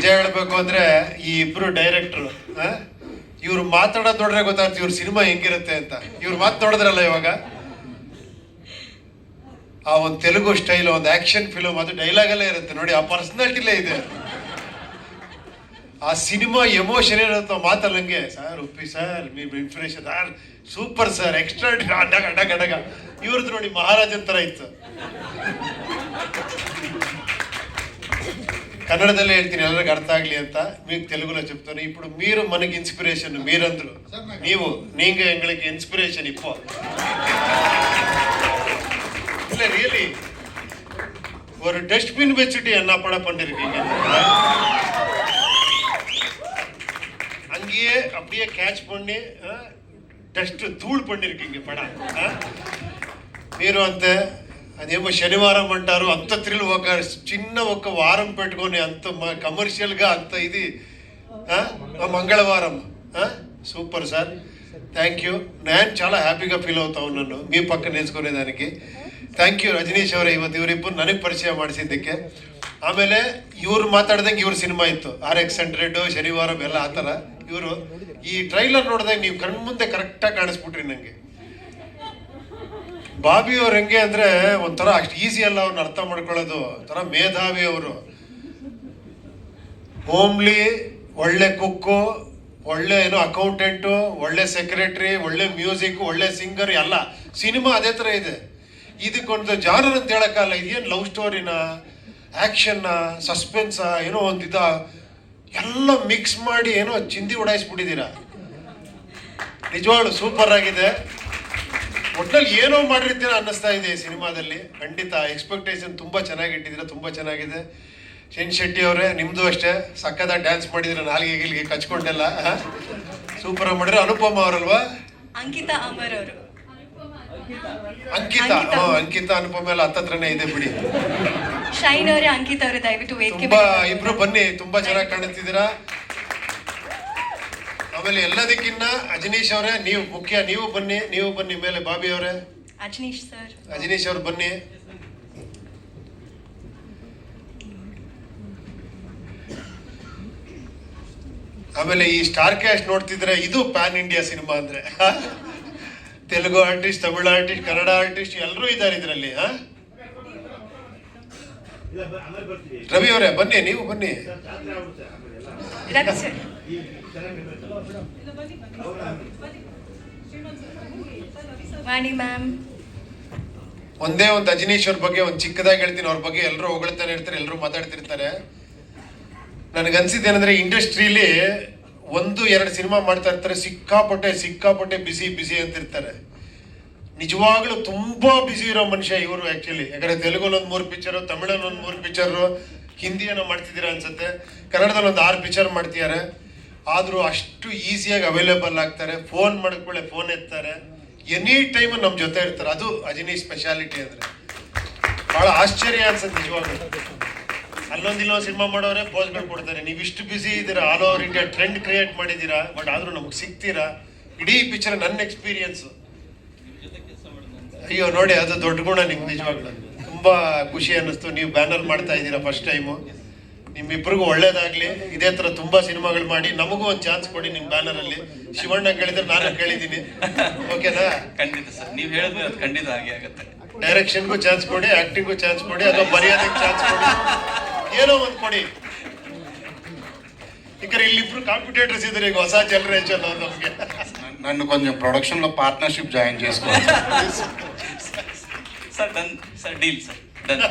ನಿಜ ಹೇಳಬೇಕು ಅಂದ್ರೆ ಈ ಇಬ್ರು ಡೈರೆಕ್ಟ್ರು ಇವ್ರು ಮಾತಾಡೋದ್ ನೋಡ್ರೆ ಗೊತ್ತಾಗ್ತದೆ ಇವ್ರ ಸಿನಿಮಾ ಹೆಂಗಿರುತ್ತೆ ಅಂತ. ಇವ್ರು ಮಾತು ನೋಡಿದ್ರಲ್ಲ ಇವಾಗ? ಆ ಒಂದು ತೆಲುಗು ಸ್ಟೈಲ್ ಒಂದು ಆಕ್ಷನ್ ಫಿಲಮ್ ಅದು ಡೈಲಾಗ್ ಎಲ್ಲ ಇರುತ್ತೆ. ನೋಡಿ, ಆ ಪರ್ಸನಾಲಿಟಿಲೇ ಇದೆ. ಆ ಸಿನಿಮಾ ಎಮೋಷನ್ ಇರುತ್ತೆ ಮಾತಲ್ಲಂಗೆ ಸರ್, ಉಪ್ಪಿ ಸರ್ మీ inspiration sir super sir extra ಅಡಗ ಅಡಗ ಅಡಗ ಇವ್ರದ್ದು ನೋಡಿ ಮಹಾರಾಜನ್ ತರ ಇತ್ತು. కన్నడలో వెళ్తే ఎల్లరికి అర్థం ఆగలి అంత మీకు తెలుగులో చెప్తాను ఇప్పుడు మీరు మనకి ఇన్స్పిరేషన్ మీరందరూ నీవు నీంగ ఎంగళకి ఇన్స్పిరేషన్ ఇప్పో இல்லை ரியலி ஒரு டஸ்ட்பின் வச்சுட்டு என்ன படம் பண்ணிருக்கீங்க அங்கேயே அப்படியே கேட்ச் பண்ணி டஸ்ட் தூள் பண்ணிருக்கீங்க படம். மீரும் அந்த అదేమో శనివారం అంటారు అంత థ్రిల్ ఒక చిన్న ఒక వారం పెట్టుకొని అంత కమర్షియల్ గా అంత ఇది ఆ? ఆ మంగళవారం సూపర్ సార్ థ్యాంక్ యూ నేను చాలా హ్యాపీగా ఫీల్ అవుతా ఉన్నాను మీ పక్కన నేర్చుకునేదానికి ಥ್ಯಾಂಕ್ ಯು ರಜನೀಶ್ ಅವರೇ ಇವತ್ತು ಇವರಿಬ್ಬರು ನನಗೆ ಪರಿಚಯ ಮಾಡಿಸಿದ್ದಕ್ಕೆ ಆಮೇಲೆ ಇವ್ರು ಮಾತಾಡ್ದಂಗೆ ಇವ್ರ ಸಿನಿಮಾ ಇತ್ತು ಆರ್ ಎಕ್ಸ್ ಹಂಡ್ರೆಡ್ ಶನಿವಾರ ಎಲ್ಲ ಆ ಥರ ಇವರು ಈ ಟ್ರೈಲರ್ ನೋಡಿದಾಗ ನೀವು ಕಣ್ಮುಂದೆ ಕರೆಕ್ಟಾಗಿ ಕಾಣಿಸ್ಬಿಟ್ರಿ ನನಗೆ ಬಾಬಿ ಅವ್ರು ಹೆಂಗೆ ಅಂದ್ರೆ ಒಂಥರ ಅಷ್ಟು ಈಸಿ ಅಲ್ಲ ಅವ್ರನ್ನ ಅರ್ಥ ಮಾಡ್ಕೊಳ್ಳೋದು. ಒಂಥರ ಮೇಧಾವಿ ಅವರು. ಹೋಮ್ಲಿ ಒಳ್ಳೆ ಕುಕ್ಕು ಒಳ್ಳೆ ಏನೋ ಅಕೌಂಟೆಂಟು ಒಳ್ಳೆ ಸೆಕ್ರೆಟರಿ ಒಳ್ಳೆ ಮ್ಯೂಸಿಕ್ ಒಳ್ಳೆ ಸಿಂಗರ್ ಎಲ್ಲ. ಸಿನಿಮಾ ಅದೇ ಥರ ಇದೆ. ಇದಕ್ಕೊಂದು ಜಾನರ್ ಅಂತ ಹೇಳಕ್ಕಲ್ಲ ಇದೇನು ಲವ್ ಸ್ಟೋರಿನ ಆ್ಯಕ್ಷನ್ನ ಸಸ್ಪೆನ್ಸಾ ಏನೋ ಒಂದು ಇದ? ಎಲ್ಲ ಮಿಕ್ಸ್ ಮಾಡಿ ಏನೋ ಚಿಂದಿ ಉಡಾಯಿಸ್ಬಿಟ್ಟಿದ್ದೀರಾ ನಿಜವಾಗ್ಲು ಸೂಪರ್ ಆಗಿದೆ. ಒಟ್ನಲ್ಲಿ ಏನೋ ಮಾಡಿರ್ತೀರ ಅನ್ನಿಸ್ತಾ ಇದೆ ಈ ಸಿನಿಮಾದಲ್ಲಿ. ಖಂಡಿತ ಎಕ್ಸ್ಪೆಕ್ಟೇಷನ್ ತುಂಬಾ ಚೆನ್ನಾಗಿ ಇಟ್ಟಿದ್ದೀರಾ ತುಂಬಾ ಚೆನ್ನಾಗಿದೆ. ಶೆನ್ ಶೆಟ್ಟಿ ಅವರೇ ನಿಮ್ಮದು ಅಷ್ಟೇ. ಸಕ್ಕದ ಡ್ಯಾನ್ಸ್ ಮಾಡಿದ್ರೆ ನಾಲ್ಗೆ ಗಿಲ್ಗೆ ಕಚ್ಕೊಂಡೆಲ್ಲ ಸೂಪರ್ ಆಗಿ ಮಾಡಿದ್ರೆ ಅನುಪಮ ಅವರಲ್ವಾ? ಅಂಕಿತಾ ಅಮರ್ ಅವರು. ಅಂಕಿತಾ? ಅಂಕಿತಾ. ಅಂಕಿತಾ ಅನುಪಮ ಎಲ್ಲ ಹತ್ತತ್ರನೇ ಇದೆ ಬಿಡಿ. ಶೈನ್ ಅವರೇ ಅಂಕಿತಾ ಅವರು ದಯವಿಟ್ಟು ವೇದಿಕೆ ತುಂಬಾ. ಇಬ್ರು ಬನ್ನಿ ತುಂಬಾ ಚೆನ್ನಾಗಿ ಕಾಣಿಸ್ತಿದ್ದೀರಾ? ಆಮೇಲೆ ಎಲ್ಲದಕ್ಕಿನ್ನ ಅಜನೀಶ್ ಅವರೇ ನೀವು ಮುಖ್ಯ ನೀವು ಬನ್ನಿ ನೀವು ಬನ್ನಿ ಮೇಲೆ ಬಾಬಿ ಅವರೇ. ಅಜನೀಶ್ ಸರ್. ಅಜನೀಶ್ ಅವ್ರು ಬನ್ನಿ. ಆಮೇಲೆ ಈ ಸ್ಟಾರ್ ಕ್ಯಾಸ್ಟ್ ನೋಡ್ತಿದ್ರೆ ಇದು ಪ್ಯಾನ್ ಇಂಡಿಯಾ ಸಿನಿಮಾ ಅಂದ್ರೆ. Telugu artist Tamil artist Kannada artist ಎಲ್ಲರೂ ಇದ್ದಾರೆ ಇದರಲ್ಲಿ ರವಿ ಅವರೇ ಬನ್ನಿ ನೀವು ಬನ್ನಿ. ಒಂದೇ ಒಂದು ಅಜನೀಶ್ ಅವ್ರ ಬಗ್ಗೆ, ಒಂದು ಚಿಕ್ಕದಾಗಿ ಹೇಳ್ತೀನಿ, ಅವ್ರ ಬಗ್ಗೆ ಎಲ್ಲರೂ ಹೊಗಳ್ತಾನೆ ಇರ್ತಾರೆ ಎಲ್ಲರೂ ಮಾತಾಡ್ತಿರ್ತಾರೆ. ನನಗನ್ಸಿದ್ದೇನೆಂದ್ರೆ ಇಂಡಸ್ಟ್ರಿಲಿ ಒಂದು, ಎರಡು ಸಿನಿಮಾ ಮಾಡ್ತಾ ಇರ್ತಾರೆ, ಸಿಕ್ಕಾಪಟ್ಟೆ ಸಿಕ್ಕಾಪಟ್ಟೆ ಬಿಸಿ ಬಿಸಿ ಅಂತಿರ್ತಾರೆ. ನಿಜವಾಗ್ಲೂ ತುಂಬಾ ಬಿಸಿ ಇರೋ ಮನುಷ್ಯ ಇವರು ಆ್ಯಕ್ಚುಲಿ ಯಾಕಂದರೆ ತೆಲುಗಲ್ಲಿ ಒಂದು ಮೂರು ಪಿಕ್ಚರು ತಮಿಳಲ್ಲಿ ಒಂದು ಮೂರು ಪಿಕ್ಚರು ಹಿಂದಿಯನ್ನು ಮಾಡ್ತಿದ್ದೀರಾ ಅನ್ಸುತ್ತೆ. ಕನ್ನಡದಲ್ಲಿ ಒಂದು ಆರು ಪಿಕ್ಚರ್ ಮಾಡ್ತಿದ್ದಾರೆ. ಆದರೂ ಅಷ್ಟು ಈಸಿಯಾಗಿ ಅವೈಲೇಬಲ್ ಆಗ್ತಾರೆ. ಫೋನ್ ಮಾಡ್ಕೊಳ್ಳೆ ಫೋನ್ ಎತ್ತಾರೆ. ಎನಿ ಟೈಮ್ ನಮ್ಮ ಜೊತೆ ಇರ್ತಾರೆ. ಅದು ಅಜಿನಿ ಸ್ಪೆಷಾಲಿಟಿ ಅಂದರೆ. ಭಾಳ ಆಶ್ಚರ್ಯ ಅನ್ಸುತ್ತೆ ನಿಜವಾಗ್ಲೂ. ಅಲ್ಲೊಂದು ಇಲ್ಲೊಂದು ಸಿನಿಮಾ ಮಾಡೋರೆ ಪೋಸ್ಗಳು ಕೊಡ್ತಾರೆ. ನೀವು ಇಷ್ಟು ಬ್ಯುಸಿ ಇದ್ದೀರಾ? All over India trend create ಮಾಡಿದ್ದೀರಾ? ಬಟ್ ಆದರೂ ನಮಗೆ ಸಿಗ್ತೀರಾ? ಇಡೀ ಪಿಕ್ಚರ್ ನನ್ನ ಎಕ್ಸ್ಪೀರಿಯನ್ಸು ಅಯ್ಯೋ, ನೋಡಿ, ಅದು ದೊಡ್ಡ ಗುಣ ನಿಮ್ಗೆ ನಿಜವಾಗ್ಲೂ. ತುಂಬ ಖುಷಿ ಅನ್ನಿಸ್ತು. ನೀವು ಬ್ಯಾನರ್ ಮಾಡ್ತಾ ಇದ್ದೀರಾ ಫಸ್ಟ್ ಟೈಮು ನಿಮ್ಮಿಬ್ರಿಗೂ ಒಳ್ಳೇದಾಗ್ಲಿ ಇದೇ ತರ ತುಂಬಾ ಸಿನಿಮಾಗಳು ಮಾಡಿ ನಮಗೂ ಒಂದು ಚಾನ್ಸ್ ಕೊಡಿ ನಿಮ್ ಬ್ಯಾನರ್ ಅಲ್ಲಿ ಶಿವಣ್ಣ ಕೇಳಿದ್ರೆ ನಾನು ಕೇಳಿದ್ದೀನಿ ಓಕೆನಾ ಖಂಡಿತ ಸರ್ ನೀವು ಹೇಳಿದ್ರೆ ಅದು ಖಂಡಿತ ಹಾಗೆ ಆಗುತ್ತೆ ಡೈರೆಕ್ಷನ್ಗೂ ಚಾನ್ಸ್ ಕೊಡಿ ಆಕ್ಟಿಂಗ್ಗೂ ಚಾನ್ಸ್ ಕೊಡಿ ಅಥವಾ ಬರೆಯೋದಕ್ಕೆ ಚಾನ್ಸ್ ಕೊಡಿ ಏನೋ ಒಂದು ಕೊಡಿ ఇక్కడ ఇల్లిప్పుడు కాంపిటేటర్స్ ఇద్దరు ಈಗ ಹೊಸ ಜನರೇಷನ್ ನಮಗೆ నన్ను కొంచెం ప్రొడక్షన్ లో పార్ట్నర్షిప్ జాయిన్ చేసుకోవాలి sir done sir deal sir done